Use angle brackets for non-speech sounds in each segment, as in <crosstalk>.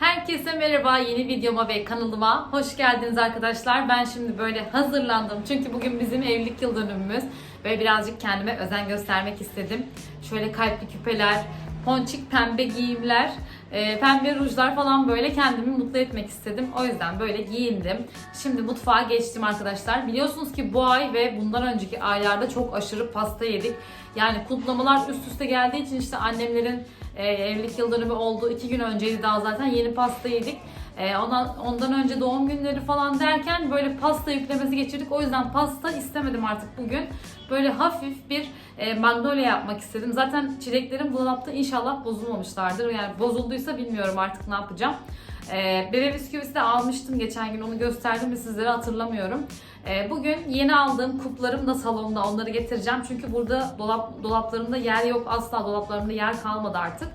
Herkese merhaba yeni videoma ve kanalıma hoş geldiniz arkadaşlar. Ben şimdi böyle hazırlandım çünkü bugün bizim evlilik yıl dönümümüz ve birazcık kendime özen göstermek istedim. Şöyle kalpli küpeler, ponçik pembe giyimler, e, pembe rujlar falan böyle kendimi mutlu etmek istedim. O yüzden böyle giyindim. Şimdi mutfağa geçtim arkadaşlar. Biliyorsunuz ki bu ay ve bundan önceki aylarda çok aşırı pasta yedik. Yani kutlamalar üst üste geldiği için işte annemlerin e, evlilik yıl dönümü olduğu iki gün önceydi daha zaten yeni pasta yedik. E, ondan, ondan önce doğum günleri falan derken böyle pasta yüklemesi geçirdik. O yüzden pasta istemedim artık bugün. Böyle hafif bir e, magnolia yapmak istedim. Zaten çileklerim dolapta inşallah bozulmamışlardır. Yani bozulduysa bilmiyorum artık ne yapacağım. E, bebe bisküvisi de almıştım geçen gün onu gösterdim ve sizlere hatırlamıyorum. E, bugün yeni aldığım kuplarım da salonda onları getireceğim. Çünkü burada dolap dolaplarımda yer yok asla dolaplarımda yer kalmadı artık.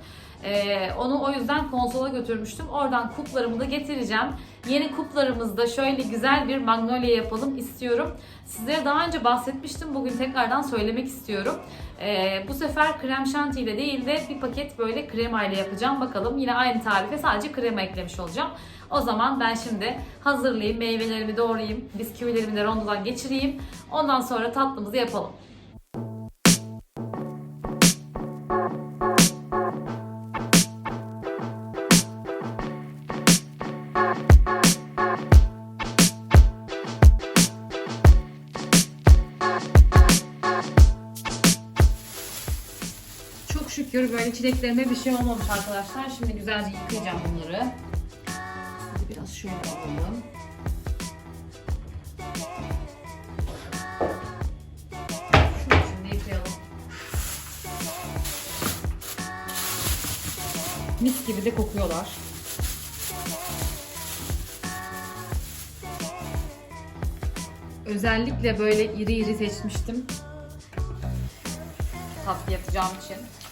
Ee, onu o yüzden konsola götürmüştüm. Oradan kuplarımı da getireceğim. Yeni kuplarımızda şöyle güzel bir magnolia yapalım istiyorum. Sizlere daha önce bahsetmiştim. Bugün tekrardan söylemek istiyorum. Ee, bu sefer krem şanti ile değil de bir paket böyle krema ile yapacağım. Bakalım yine aynı tarife sadece krema eklemiş olacağım. O zaman ben şimdi hazırlayayım, meyvelerimi doğrayayım, bisküvilerimi de rondodan geçireyim. Ondan sonra tatlımızı yapalım. Şükür böyle çileklerime bir şey olmamış arkadaşlar. Şimdi güzelce yıkayacağım bunları. Hadi biraz şöyle alalım. Mis gibi de kokuyorlar. Özellikle böyle iri iri seçmiştim tatlı yapacağım için.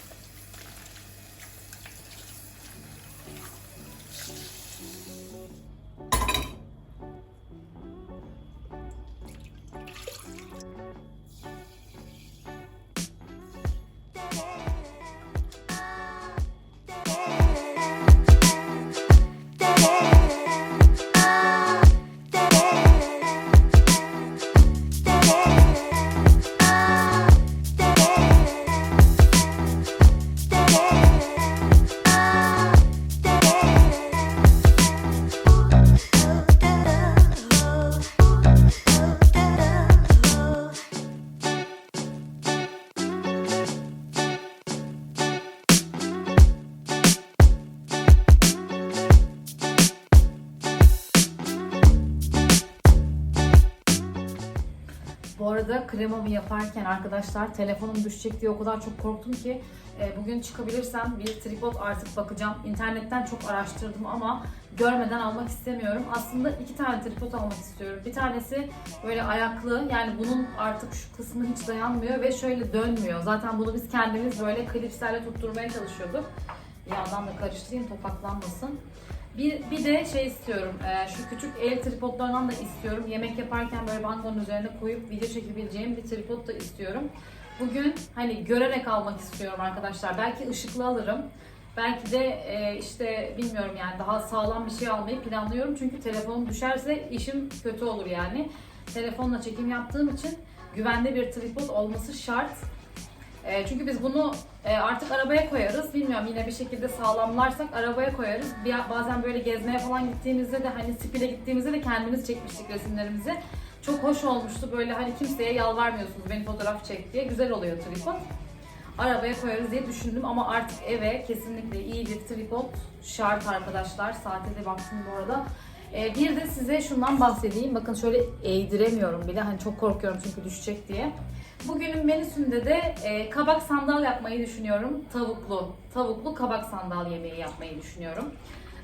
Arada kremamı yaparken arkadaşlar telefonum düşecek diye o kadar çok korktum ki e, bugün çıkabilirsem bir tripod artık bakacağım. İnternetten çok araştırdım ama görmeden almak istemiyorum. Aslında iki tane tripod almak istiyorum. Bir tanesi böyle ayaklı yani bunun artık şu kısmı hiç dayanmıyor ve şöyle dönmüyor. Zaten bunu biz kendimiz böyle klipslerle tutturmaya çalışıyorduk. Bir yandan da karıştırayım topaklanmasın. Bir, bir de şey istiyorum, e, şu küçük el tripodlarından da istiyorum. Yemek yaparken böyle bangonun üzerine koyup video çekebileceğim bir tripod da istiyorum. Bugün hani görerek almak istiyorum arkadaşlar. Belki ışıklı alırım. Belki de e, işte bilmiyorum yani daha sağlam bir şey almayı planlıyorum. Çünkü telefonum düşerse işim kötü olur yani. Telefonla çekim yaptığım için güvende bir tripod olması şart. E, çünkü biz bunu e, artık arabaya koyarız. Bilmiyorum yine bir şekilde sağlamlarsak arabaya koyarız. Bir, bazen böyle gezmeye falan gittiğimizde de hani Spil'e gittiğimizde de kendimiz çekmiştik resimlerimizi. Çok hoş olmuştu böyle hani kimseye yalvarmıyorsunuz beni fotoğraf çek diye. Güzel oluyor tripod. Arabaya koyarız diye düşündüm ama artık eve kesinlikle iyi bir tripod şart arkadaşlar. Saate de baktım bu arada. E, bir de size şundan bahsedeyim. Bakın şöyle eğdiremiyorum bile. Hani çok korkuyorum çünkü düşecek diye. Bugünün menüsünde de e, kabak sandal yapmayı düşünüyorum. Tavuklu. Tavuklu kabak sandal yemeği yapmayı düşünüyorum.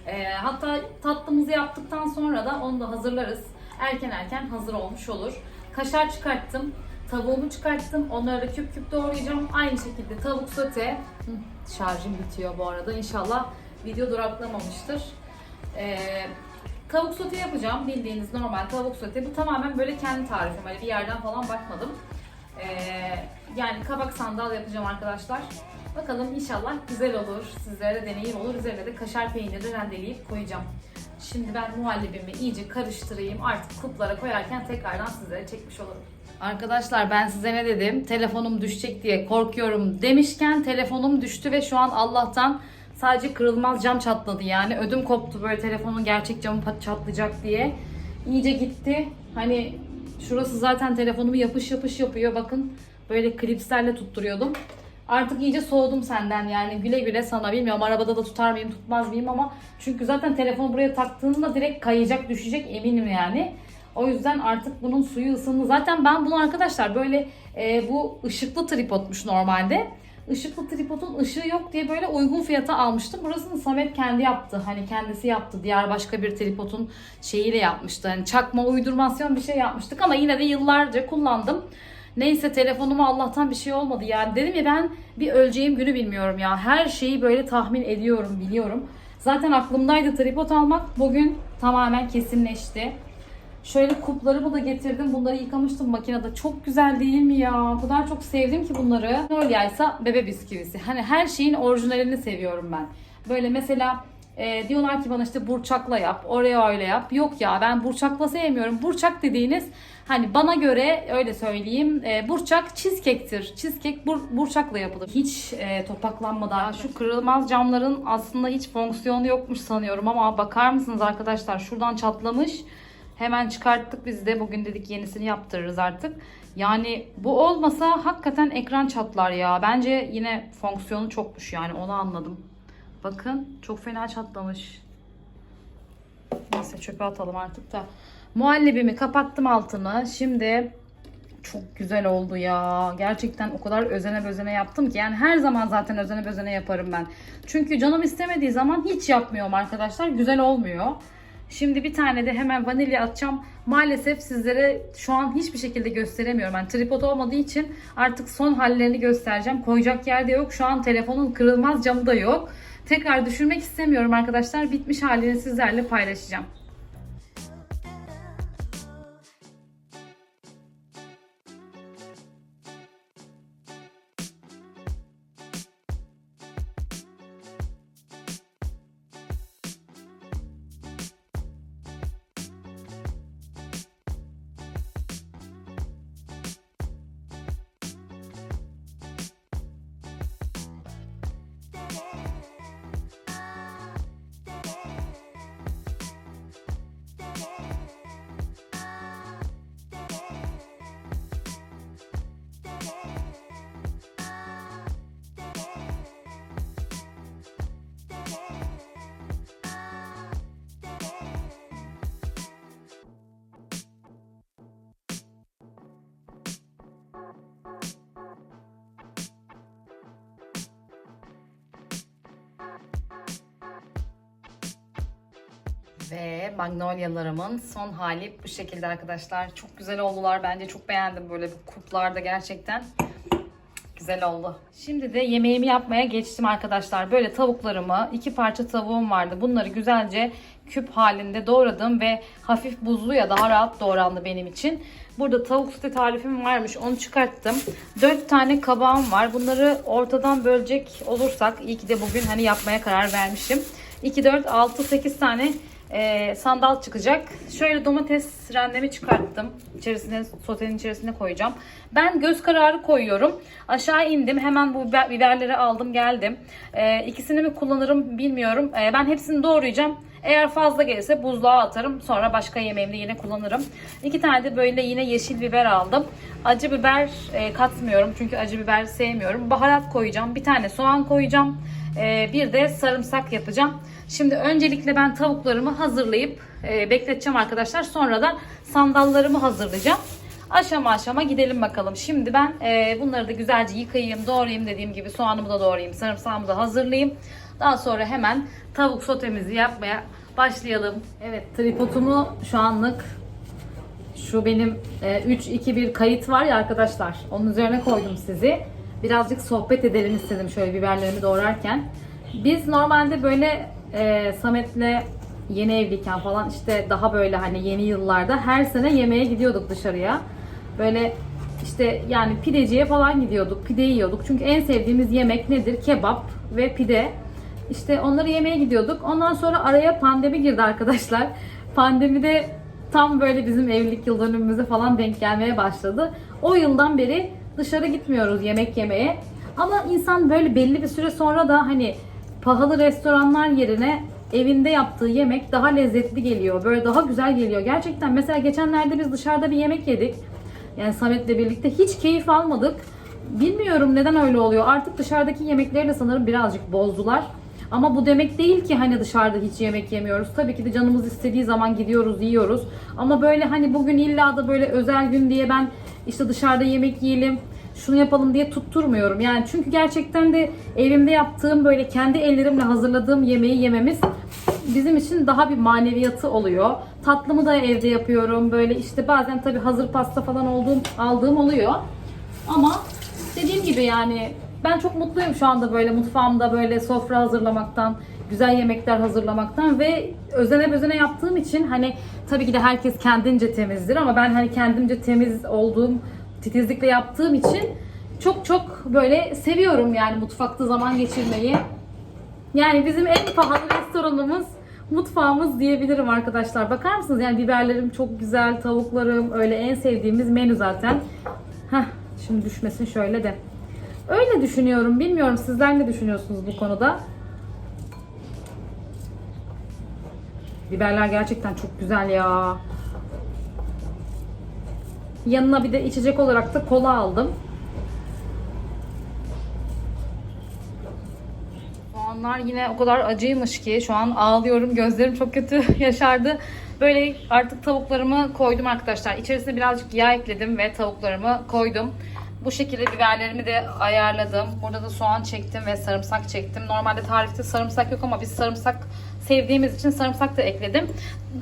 E, hatta tatlımızı yaptıktan sonra da onu da hazırlarız. Erken erken hazır olmuş olur. Kaşar çıkarttım. Tavuğumu çıkarttım. Onları da küp küp doğrayacağım. Aynı şekilde tavuk sote. Hı, şarjım bitiyor bu arada. İnşallah video duraklamamıştır. E, tavuk sote yapacağım. Bildiğiniz normal tavuk sote. Bu tamamen böyle kendi tarifim. Hani bir yerden falan bakmadım. Ee, yani kabak sandal yapacağım arkadaşlar. Bakalım inşallah güzel olur. Sizlere de deneyim olur. Üzerine de kaşar peyniri rendeleyip koyacağım. Şimdi ben muhallebimi iyice karıştırayım. Artık kuplara koyarken tekrardan sizlere çekmiş olurum. Arkadaşlar ben size ne dedim? Telefonum düşecek diye korkuyorum demişken telefonum düştü ve şu an Allah'tan sadece kırılmaz cam çatladı yani. Ödüm koptu böyle telefonun gerçek camı çatlayacak diye. İyice gitti. Hani şurası zaten telefonumu yapış yapış yapıyor. Bakın böyle klipslerle tutturuyordum. Artık iyice soğudum senden yani güle güle sana bilmiyorum arabada da tutar mıyım tutmaz mıyım ama çünkü zaten telefonu buraya taktığında direkt kayacak düşecek eminim yani. O yüzden artık bunun suyu ısındı. Zaten ben bunu arkadaşlar böyle e, bu ışıklı tripodmuş normalde. Işıklı tripodun ışığı yok diye böyle uygun fiyata almıştım. Burasını Samet kendi yaptı. Hani kendisi yaptı. Diğer başka bir tripodun şeyiyle yapmıştı. Hani çakma uydurmasyon bir şey yapmıştık ama yine de yıllarca kullandım. Neyse telefonuma Allah'tan bir şey olmadı yani. Dedim ya ben bir öleceğim günü bilmiyorum ya. Her şeyi böyle tahmin ediyorum, biliyorum. Zaten aklımdaydı tripod almak. Bugün tamamen kesinleşti. Şöyle kuplarımı da getirdim. Bunları yıkamıştım makinede. Çok güzel değil mi ya? O kadar çok sevdim ki bunları. Nolya'ysa bebe bisküvisi. Hani her şeyin orijinalini seviyorum ben. Böyle mesela e, diyorlar ki bana işte burçakla yap, oraya öyle yap. Yok ya ben burçakla sevmiyorum. Burçak dediğiniz hani bana göre öyle söyleyeyim e, burçak cheesecake'tir. Cheesecake bur, burçakla yapılır. Hiç e, topaklanmadan. Şu kırılmaz camların aslında hiç fonksiyonu yokmuş sanıyorum ama bakar mısınız arkadaşlar şuradan çatlamış. Hemen çıkarttık biz de. Bugün dedik yenisini yaptırırız artık. Yani bu olmasa hakikaten ekran çatlar ya. Bence yine fonksiyonu çokmuş yani onu anladım. Bakın çok fena çatlamış. Neyse çöpe atalım artık da. Muhallebimi kapattım altını. Şimdi çok güzel oldu ya. Gerçekten o kadar özene bözene yaptım ki. Yani her zaman zaten özene bözene yaparım ben. Çünkü canım istemediği zaman hiç yapmıyorum arkadaşlar. Güzel olmuyor. Şimdi bir tane de hemen vanilya atacağım. Maalesef sizlere şu an hiçbir şekilde gösteremiyorum. Yani tripod olmadığı için artık son hallerini göstereceğim. Koyacak yerde yok. Şu an telefonun kırılmaz camı da yok. Tekrar düşürmek istemiyorum arkadaşlar. Bitmiş halini sizlerle paylaşacağım. Ve magnolyalarımın son hali bu şekilde arkadaşlar. Çok güzel oldular. Bence çok beğendim böyle bu gerçekten. Güzel oldu. Şimdi de yemeğimi yapmaya geçtim arkadaşlar. Böyle tavuklarımı, iki parça tavuğum vardı. Bunları güzelce küp halinde doğradım ve hafif buzlu ya daha rahat doğrandı benim için. Burada tavuk sote tarifim varmış. Onu çıkarttım. 4 tane kabağım var. Bunları ortadan bölecek olursak iyi ki de bugün hani yapmaya karar vermişim. 2, 4, 6, 8 tane e, sandal çıkacak. Şöyle domates rendemi çıkarttım. İçerisine sotenin içerisine koyacağım. Ben göz kararı koyuyorum. Aşağı indim. Hemen bu biber- biberleri aldım geldim. E, ikisini mi kullanırım bilmiyorum. E, ben hepsini doğrayacağım. Eğer fazla gelirse buzluğa atarım. Sonra başka yemeğimde yine kullanırım. İki tane de böyle yine yeşil biber aldım. Acı biber e, katmıyorum. Çünkü acı biber sevmiyorum. Baharat koyacağım. Bir tane soğan koyacağım. E, bir de sarımsak yapacağım. Şimdi öncelikle ben tavuklarımı hazırlayıp e, bekleteceğim arkadaşlar. Sonra da sandallarımı hazırlayacağım. Aşama aşama gidelim bakalım. Şimdi ben e, bunları da güzelce yıkayayım, doğrayayım dediğim gibi soğanımı da doğrayayım, sarımsağımı da hazırlayayım. Daha sonra hemen tavuk sotemizi yapmaya başlayalım. Evet tripodumu şu anlık şu benim e, 3-2-1 kayıt var ya arkadaşlar. Onun üzerine koydum sizi. Birazcık sohbet edelim istedim şöyle biberlerimi doğrarken. Biz normalde böyle e, Samet'le yeni evliyken falan işte daha böyle hani yeni yıllarda her sene yemeğe gidiyorduk dışarıya. Böyle işte yani pideciye falan gidiyorduk. Pide yiyorduk. Çünkü en sevdiğimiz yemek nedir? Kebap ve pide. İşte onları yemeye gidiyorduk. Ondan sonra araya pandemi girdi arkadaşlar. <laughs> Pandemide tam böyle bizim evlilik yıl dönümümüze falan denk gelmeye başladı. O yıldan beri dışarı gitmiyoruz yemek yemeye. Ama insan böyle belli bir süre sonra da hani pahalı restoranlar yerine evinde yaptığı yemek daha lezzetli geliyor. Böyle daha güzel geliyor. Gerçekten mesela geçenlerde biz dışarıda bir yemek yedik. Yani Samet'le birlikte hiç keyif almadık. Bilmiyorum neden öyle oluyor. Artık dışarıdaki yemekleri de sanırım birazcık bozdular. Ama bu demek değil ki hani dışarıda hiç yemek yemiyoruz. Tabii ki de canımız istediği zaman gidiyoruz, yiyoruz. Ama böyle hani bugün illa da böyle özel gün diye ben işte dışarıda yemek yiyelim, şunu yapalım diye tutturmuyorum. Yani çünkü gerçekten de evimde yaptığım böyle kendi ellerimle hazırladığım yemeği yememiz bizim için daha bir maneviyatı oluyor. Tatlımı da evde yapıyorum. Böyle işte bazen tabii hazır pasta falan olduğum aldığım oluyor. Ama dediğim gibi yani ben çok mutluyum şu anda böyle mutfağımda böyle sofra hazırlamaktan, güzel yemekler hazırlamaktan ve özene özene yaptığım için hani tabii ki de herkes kendince temizdir ama ben hani kendimce temiz olduğum, titizlikle yaptığım için çok çok böyle seviyorum yani mutfakta zaman geçirmeyi. Yani bizim en pahalı restoranımız mutfağımız diyebilirim arkadaşlar. Bakar mısınız? Yani biberlerim çok güzel, tavuklarım öyle en sevdiğimiz menü zaten. Heh, şimdi düşmesin şöyle de. Öyle düşünüyorum. Bilmiyorum sizler ne düşünüyorsunuz bu konuda? Biberler gerçekten çok güzel ya. Yanına bir de içecek olarak da kola aldım. Soğanlar yine o kadar acıymış ki şu an ağlıyorum. Gözlerim çok kötü <laughs> yaşardı. Böyle artık tavuklarımı koydum arkadaşlar. İçerisine birazcık yağ ekledim ve tavuklarımı koydum. Bu şekilde biberlerimi de ayarladım. Burada da soğan çektim ve sarımsak çektim. Normalde tarifte sarımsak yok ama biz sarımsak sevdiğimiz için sarımsak da ekledim.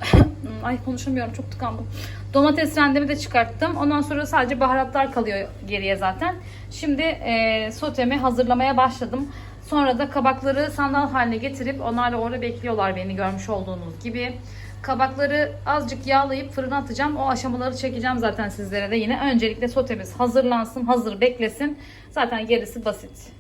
<laughs> Ay konuşamıyorum çok tıkandım. Domates rendemi de çıkarttım. Ondan sonra sadece baharatlar kalıyor geriye zaten. Şimdi e, sotemi hazırlamaya başladım. Sonra da kabakları sandal haline getirip onlar da orada bekliyorlar beni görmüş olduğunuz gibi. Kabakları azıcık yağlayıp fırına atacağım. O aşamaları çekeceğim zaten sizlere de yine. Öncelikle sotemiz hazırlansın, hazır beklesin. Zaten gerisi basit.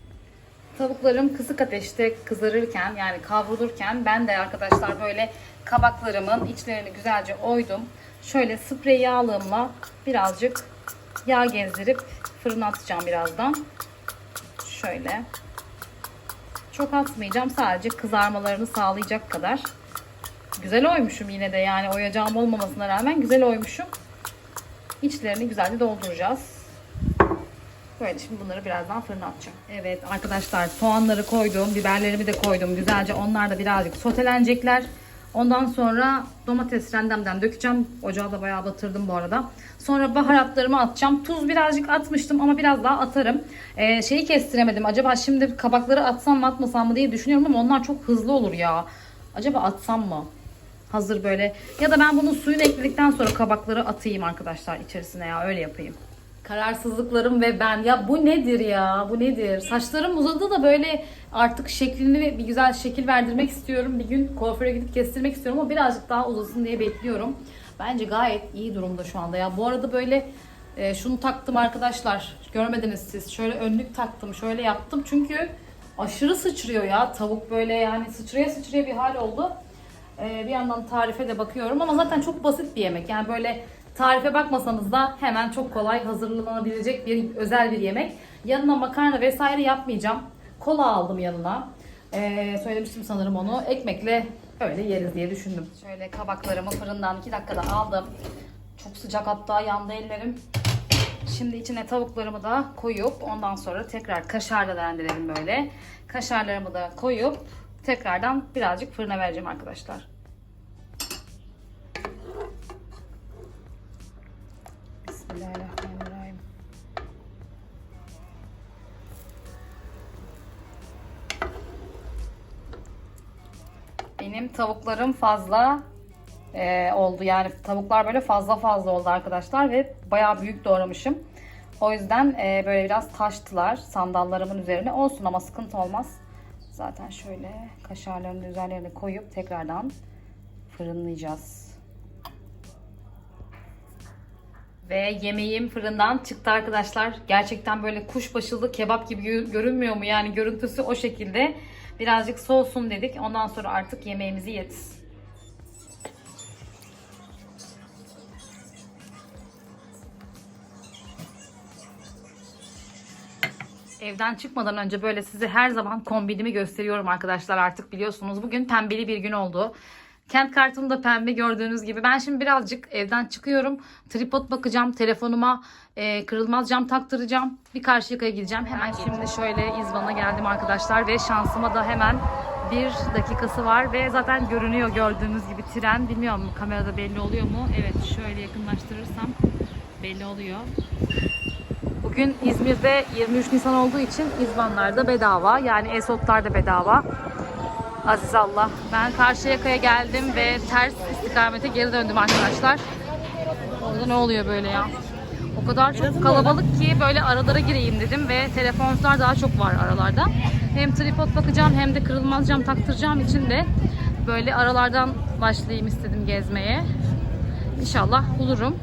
Tavuklarım kısık ateşte kızarırken yani kavrulurken ben de arkadaşlar böyle kabaklarımın içlerini güzelce oydum. Şöyle sprey yağlığımla birazcık yağ gezdirip fırına atacağım birazdan. Şöyle. Çok atmayacağım. Sadece kızarmalarını sağlayacak kadar. Güzel oymuşum yine de yani oyacağım olmamasına rağmen güzel oymuşum. İçlerini güzelce dolduracağız. Böyle şimdi bunları birazdan fırına atacağım. Evet arkadaşlar soğanları koydum, biberlerimi de koydum. Güzelce onlar da birazcık sotelenecekler. Ondan sonra domates rendemden dökeceğim. Ocağı da bayağı batırdım bu arada. Sonra baharatlarımı atacağım. Tuz birazcık atmıştım ama biraz daha atarım. Ee, şeyi kestiremedim. Acaba şimdi kabakları atsam mı atmasam mı diye düşünüyorum ama onlar çok hızlı olur ya. Acaba atsam mı? Hazır böyle. Ya da ben bunun suyunu ekledikten sonra kabakları atayım arkadaşlar içerisine ya. Öyle yapayım. Kararsızlıklarım ve ben. Ya bu nedir ya? Bu nedir? Saçlarım uzadı da böyle artık şeklini bir güzel şekil verdirmek istiyorum. Bir gün kuaföre gidip kestirmek istiyorum ama birazcık daha uzasın diye bekliyorum. Bence gayet iyi durumda şu anda ya. Bu arada böyle e, şunu taktım arkadaşlar. Görmediniz siz. Şöyle önlük taktım. Şöyle yaptım. Çünkü aşırı sıçrıyor ya. Tavuk böyle yani sıçraya sıçraya bir hal oldu. Ee, bir yandan tarife de bakıyorum ama zaten çok basit bir yemek. Yani böyle tarife bakmasanız da hemen çok kolay hazırlanabilecek bir özel bir yemek. Yanına makarna vesaire yapmayacağım. Kola aldım yanına. Ee, söylemiştim sanırım onu. Ekmekle öyle yeriz diye düşündüm. Şöyle kabaklarımı fırından 2 dakikada aldım. Çok sıcak hatta yandı ellerim. Şimdi içine tavuklarımı da koyup ondan sonra tekrar kaşarla rendelerim böyle. Kaşarlarımı da koyup tekrardan birazcık fırına vereceğim arkadaşlar. Bismillahirrahmanirrahim. Benim tavuklarım fazla e, oldu. Yani tavuklar böyle fazla fazla oldu arkadaşlar ve bayağı büyük doğramışım. O yüzden e, böyle biraz taştılar sandallarımın üzerine. Olsun ama sıkıntı olmaz. Zaten şöyle kaşarların üzerlerine koyup tekrardan fırınlayacağız. Ve yemeğim fırından çıktı arkadaşlar. Gerçekten böyle kuşbaşılı kebap gibi gö- görünmüyor mu? Yani görüntüsü o şekilde. Birazcık soğusun dedik. Ondan sonra artık yemeğimizi yeriz. Evden çıkmadan önce böyle size her zaman kombinimi gösteriyorum arkadaşlar artık biliyorsunuz. Bugün pembeli bir gün oldu. Kent kartım da pembe gördüğünüz gibi. Ben şimdi birazcık evden çıkıyorum. Tripod bakacağım. Telefonuma e, kırılmaz cam taktıracağım. Bir karşı yakaya gideceğim. Hemen şimdi şöyle İzban'a geldim arkadaşlar. Ve şansıma da hemen bir dakikası var. Ve zaten görünüyor gördüğünüz gibi tren. Bilmiyorum kamerada belli oluyor mu? Evet şöyle yakınlaştırırsam belli oluyor. Bugün İzmir'de 23 Nisan olduğu için İzbanlar bedava. Yani Esotlar da bedava. Aziz Allah. Ben Karşıyaka'ya geldim ve ters istikamete geri döndüm arkadaşlar. Orada ne oluyor böyle ya? O kadar çok kalabalık ki böyle aralara gireyim dedim ve telefoncular daha çok var aralarda. Hem tripod bakacağım hem de kırılmaz cam taktıracağım için de böyle aralardan başlayayım istedim gezmeye. İnşallah bulurum.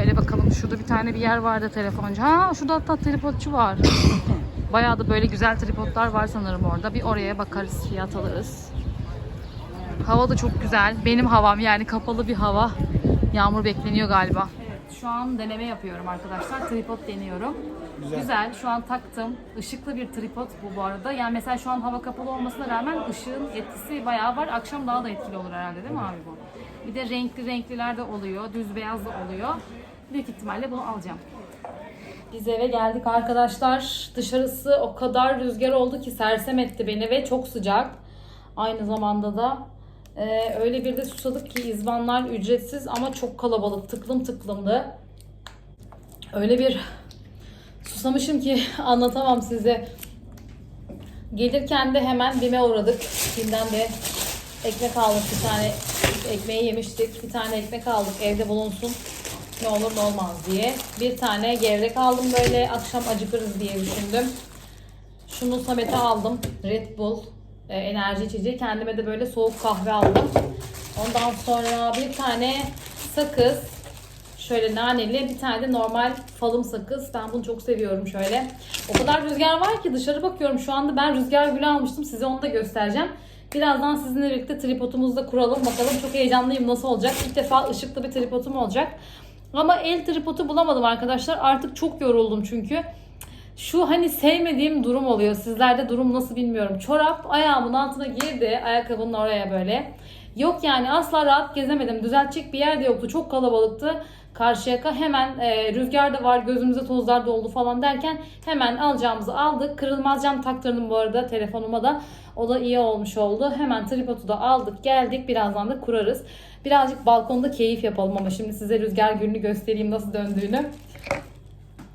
Öyle bakalım şurada bir tane bir yer vardı telefoncu. Ha şurada hatta tripodçu var. <coughs> Bayağı da böyle güzel tripodlar var sanırım orada. Bir oraya bakarız, fiyat alırız. Hava da çok güzel. Benim havam yani kapalı bir hava. Yağmur bekleniyor galiba. Evet, şu an deneme yapıyorum arkadaşlar. Tripod deniyorum. Güzel. Şu an taktım. Işıklı bir tripod bu bu arada. Yani mesela şu an hava kapalı olmasına rağmen ışığın etkisi bayağı var. Akşam daha da etkili olur herhalde değil mi abi bu? Bir de renkli renkliler de oluyor. Düz beyaz da oluyor. Büyük ihtimalle bunu alacağım. Biz eve geldik arkadaşlar. Dışarısı o kadar rüzgar oldu ki sersem etti beni ve çok sıcak. Aynı zamanda da e, öyle bir de susadık ki izbanlar ücretsiz ama çok kalabalık. Tıklım tıklımdı. Öyle bir susamışım ki <laughs> anlatamam size. Gelirken de hemen BİM'e uğradık. BİM'den de ekmek aldık bir tane. Ekmeği yemiştik. Bir tane ekmek aldık evde bulunsun ne olur ne olmaz diye. Bir tane gevrek aldım böyle akşam acıkırız diye düşündüm. Şunu Samet'e aldım. Red Bull e, enerji içeceği. Kendime de böyle soğuk kahve aldım. Ondan sonra bir tane sakız. Şöyle naneli bir tane de normal falım sakız. Ben bunu çok seviyorum şöyle. O kadar rüzgar var ki dışarı bakıyorum. Şu anda ben rüzgar gülü almıştım. Size onu da göstereceğim. Birazdan sizinle birlikte tripodumuzu da kuralım. Bakalım çok heyecanlıyım nasıl olacak. İlk defa ışıklı bir tripodum olacak. Ama el tripodu bulamadım arkadaşlar. Artık çok yoruldum çünkü. Şu hani sevmediğim durum oluyor. Sizlerde durum nasıl bilmiyorum. Çorap ayağımın altına girdi. Ayakkabının oraya böyle. Yok yani asla rahat gezemedim. Düzeltecek bir yer de yoktu. Çok kalabalıktı. Karşıyaka hemen e, rüzgar da var gözümüze tozlar doldu falan derken hemen alacağımızı aldık. Kırılmaz cam taktırdım bu arada telefonuma da. O da iyi olmuş oldu. Hemen tripodu da aldık geldik. Birazdan da kurarız. Birazcık balkonda keyif yapalım ama şimdi size rüzgar gülünü göstereyim nasıl döndüğünü.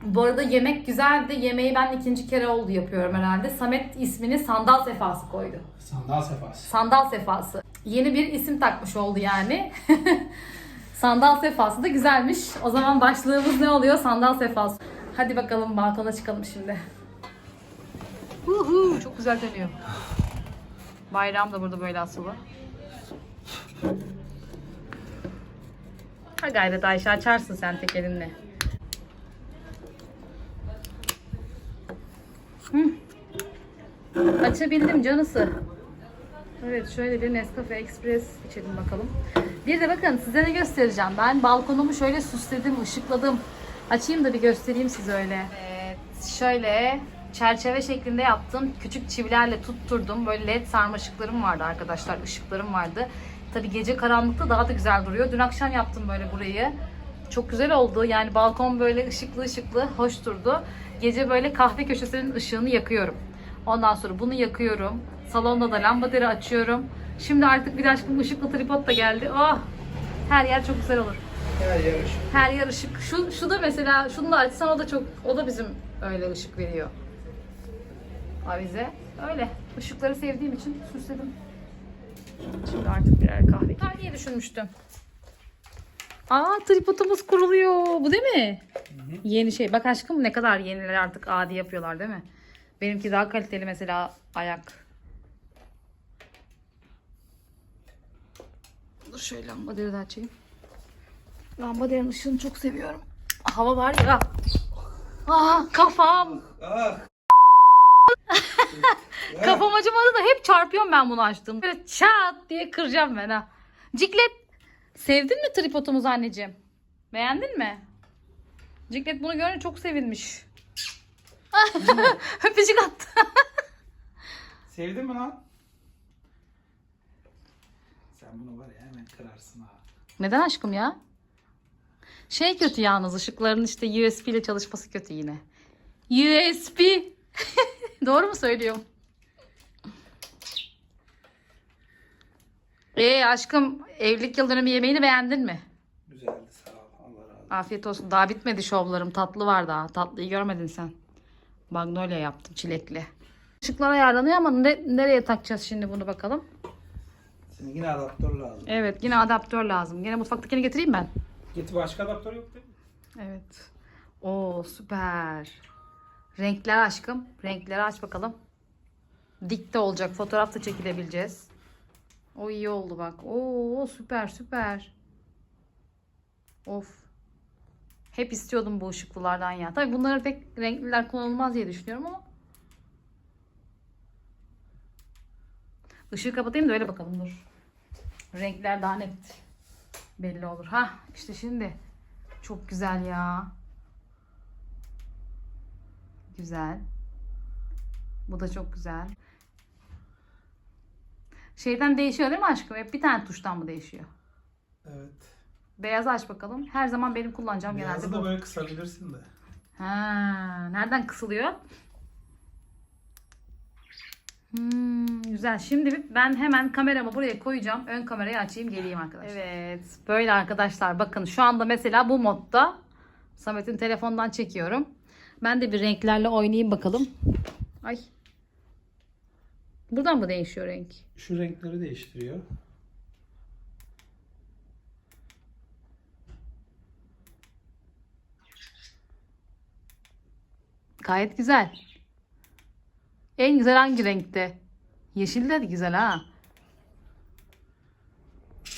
Bu arada yemek güzeldi. Yemeği ben ikinci kere oldu yapıyorum herhalde. Samet ismini sandal sefası koydu. Sandal sefası. Sandal sefası. Yeni bir isim takmış oldu yani. <laughs> Sandal sefası da güzelmiş. O zaman başlığımız ne oluyor? Sandal sefası. Hadi bakalım balkona çıkalım şimdi. Huhu, çok güzel dönüyor. Bayram da burada böyle asılı. Ha gayret Ayşe açarsın sen tek elinle. Hı. Açabildim canısı. Evet şöyle bir Nescafe Express içelim bakalım. Bir de bakın size ne göstereceğim. Ben balkonumu şöyle süsledim, ışıkladım. Açayım da bir göstereyim size öyle. Evet şöyle çerçeve şeklinde yaptım. Küçük çivilerle tutturdum. Böyle led sarmaşıklarım vardı arkadaşlar. ışıklarım vardı. Tabi gece karanlıkta daha da güzel duruyor. Dün akşam yaptım böyle burayı. Çok güzel oldu. Yani balkon böyle ışıklı ışıklı hoş durdu. Gece böyle kahve köşesinin ışığını yakıyorum. Ondan sonra bunu yakıyorum. Salonda da lambaları açıyorum. Şimdi artık bir de aşkım ışıklı tripod da geldi. Oh! Her yer çok güzel olur. Her yarış. Her yer ışık. Şu, şu da mesela şunu da açsan o da çok o da bizim öyle ışık veriyor. Avize. Öyle. Işıkları sevdiğim için süsledim. Şimdi artık birer kahve. Diye düşünmüştüm. Aa tripodumuz kuruluyor. Bu değil mi? Yeni şey. Bak aşkım ne kadar yeniler artık adi yapıyorlar değil mi? Benimki daha kaliteli mesela ayak. Şöyle lambaları da açayım. Lambaların ışığını çok seviyorum. Hava var ya. Ah kafam. Ah. <laughs> Kafam acımadı da hep çarpıyorum ben bunu açtım. Böyle çat diye kıracağım ben ha. Ciklet sevdin mi tripodumuzu anneciğim? Beğendin mi? Ciklet bunu görünce çok sevinmiş. <laughs> Öpücük attı. Sevdin mi lan? Sen bunu var ya hemen kırarsın ha. Neden aşkım ya? Şey kötü yalnız ışıkların işte USB ile çalışması kötü yine. USB. <laughs> Doğru mu söylüyorum? Ee aşkım evlilik yıl dönümü yemeğini beğendin mi? Güzeldi sağ ol. Allah razı olsun. Afiyet olsun. Daha bitmedi şovlarım. Tatlı var daha. Tatlıyı görmedin sen. Magnolia yaptım çilekli. Işıklar ayarlanıyor ama ne- nereye takacağız şimdi bunu bakalım. Yine adaptör lazım. Evet yine adaptör lazım. Yine mutfaktakini getireyim ben. Git başka adaptör yok değil mi? Evet. Oo süper. Renkler aşkım. Renkleri aç bakalım. Dik de olacak. Fotoğraf da çekilebileceğiz. O iyi oldu bak. Oo süper süper. Of. Hep istiyordum bu ışıklılardan ya. Tabii bunları pek renkliler kullanılmaz diye düşünüyorum ama. Işığı kapatayım da öyle bakalım dur. Renkler daha net belli olur. Ha işte şimdi. Çok güzel ya. Güzel. Bu da çok güzel. Şeyden değişiyor değil mi aşkım? Hep bir tane tuştan mı değişiyor? Evet. Beyazı aç bakalım. Her zaman benim kullanacağım Beyazı genelde da bu. böyle kısabilirsin de. Ha, nereden kısılıyor? Hmm, güzel. Şimdi ben hemen kameramı buraya koyacağım. Ön kamerayı açayım geleyim arkadaşlar. Evet. Böyle arkadaşlar bakın şu anda mesela bu modda Samet'in telefondan çekiyorum. Ben de bir renklerle oynayayım bakalım. Ay. Buradan mı değişiyor renk? Şu renkleri değiştiriyor. Gayet güzel. En güzel hangi renkte? Yeşil de güzel ha.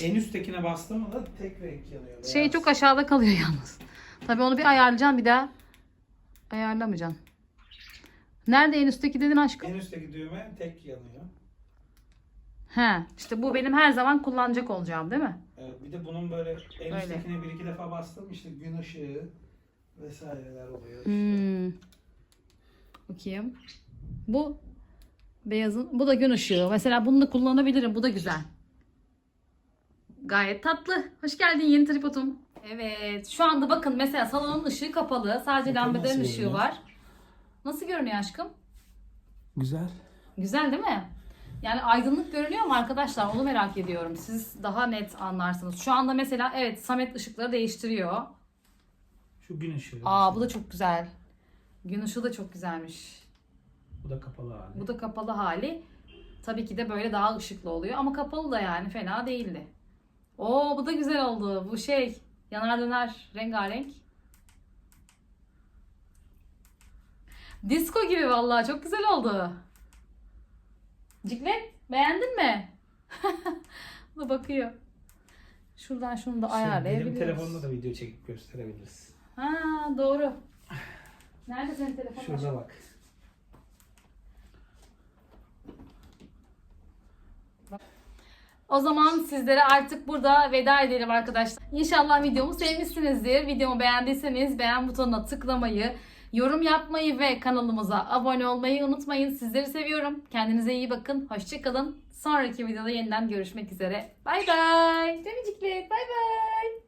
En üsttekine bastım mı da tek renk yanıyor. Şey beyaz. çok aşağıda kalıyor <laughs> yalnız. Tabii onu bir ayarlayacaksın bir daha. Ayarlamayacaksın. Nerede en üstteki dedin aşkım? En üstteki düğme tek yanıyor. He, işte bu benim her zaman kullanacak olacağım değil mi? Evet, bir de bunun böyle en Öyle. üsttekine bir iki defa bastım işte gün ışığı vesaireler oluyor. Hmm. Bakayım. Bu beyazın, bu da gün ışığı. Mesela bunu da kullanabilirim. Bu da güzel. Gayet tatlı. Hoş geldin yeni tripodum. Evet. Şu anda bakın mesela salonun ışığı kapalı. Sadece Bakın lambaların nasıl ışığı görünüyor? var. Nasıl görünüyor aşkım? Güzel. Güzel değil mi? Yani aydınlık görünüyor mu arkadaşlar? Onu merak ediyorum. Siz daha net anlarsınız. Şu anda mesela evet Samet ışıkları değiştiriyor. Şu gün ışığı. Aa bu da çok güzel. Gün ışığı da çok güzelmiş. Bu da kapalı hali. Bu da kapalı hali. Tabii ki de böyle daha ışıklı oluyor ama kapalı da yani fena değildi. Oo bu da güzel oldu. Bu şey yanar döner rengarenk. Disco gibi vallahi çok güzel oldu. Ciklet beğendin mi? <laughs> Bu bakıyor. Şuradan şunu da Şey, benim ayarlayabiliyoruz. telefonda da video çekip gösterebiliriz. Ha doğru. Nerede senin telefonun? Şurada bak. O zaman sizlere artık burada veda edelim arkadaşlar. İnşallah videomu sevmişsinizdir. Videomu beğendiyseniz beğen butonuna tıklamayı, yorum yapmayı ve kanalımıza abone olmayı unutmayın. Sizleri seviyorum. Kendinize iyi bakın. Hoşçakalın. Sonraki videoda yeniden görüşmek üzere. Bay bay. Demiciklet. Bay bay.